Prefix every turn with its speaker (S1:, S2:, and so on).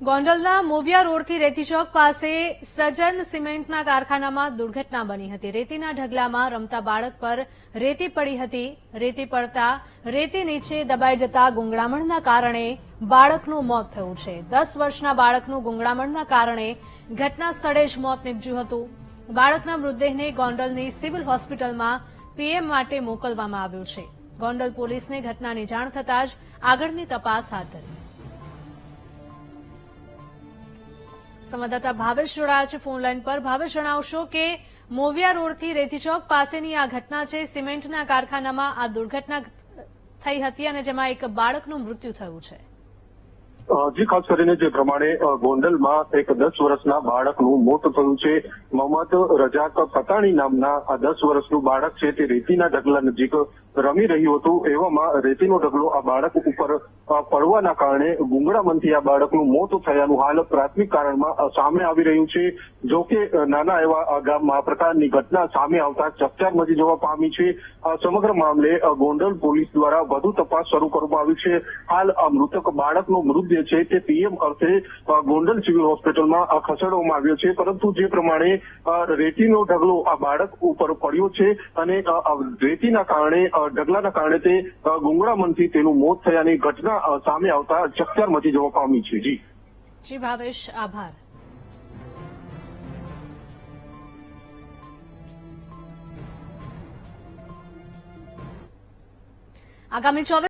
S1: ગોંડલના મોવિયા રોડથી રેતી ચોક પાસે સજન સિમેન્ટના કારખાનામાં દુર્ઘટના બની હતી. રેતીના ઢગલામાં રમતા બાળક પર રેતી પડી હતી. રેતી પડતા રેતી નીચે દબાઈ જતા ગુંગળામણના કારણે બાળકનું મોત થયું છે. દસ વર્ષના બાળકનું ગુંગળામણના કારણે ઘટના સ્થળે જ મોત નીપજ્યું હતું. બાળકના મૃતદેહને ગોંડલની સિવિલ હોસ્પિટલમાં પીએમ માટે મોકલવામાં આવ્યો છે. ગોંડલ પોલીસને ઘટનાની જાણ થતાં જ આગળની તપાસ હાથ ધરી. સંવાદદાતા ભાવેશ જોડાયા છે ફોન લાઈન પર. ભાવેશ, જણાવશો કે મોવિયા રોડથી રેતી ચોક પાસેની આ ઘટના છે. સિમેન્ટના કારખાનામાં આ દુર્ઘટના થઈ હતી અને જેમાં એક બાળકનું મૃત્યુ થયું છે.
S2: જી, ખાસ કરીને જે પ્રમાણે ગોંડલમાં એક દસ વર્ષના બાળકનું મોત થયું છે. મોહમ્મદ રજાક પતાણી નામના આ દસ વર્ષનું બાળક છે. તે રેતીના ઢગલા નજીક રમી રહ્યું હતું એવામાં રેતીનો ઢગલો આ બાળક ઉપર પડવાના કારણે ગુંગળામણથી આ બાળકનું મોત થયાનું હાલ પ્રાથમિક કારણમાં સામે આવી રહ્યું છે. જો કે નાના એવા આ પ્રકારની ઘટના સામે આવતા ચકચાર મચી જવા પામી છે. સમગ્ર મામલે ગોંડલ પોલીસ દ્વારા વધુ તપાસ શરૂ કરવામાં આવી છે. હાલ આ મૃતક બાળકનો મૃતદેહ છે તે પીએમ અર્થે ગોંડલ સિવિલ હોસ્પિટલમાં ખસેડવામાં આવ્યો છે. પરંતુ જે પ્રમાણે રેતીનો ઢગલો આ બાળક ઉપર પડ્યો છે અને રેતીના કારણે ઢગલાના કારણે તે ગુંગળા મનથી તેનું મોત થયાની ઘટના સામે આવતા ચકચાર મચી જવા પામી છે. જી.
S1: જી, ભાવેશ, આભાર. આગામી ચોવીસ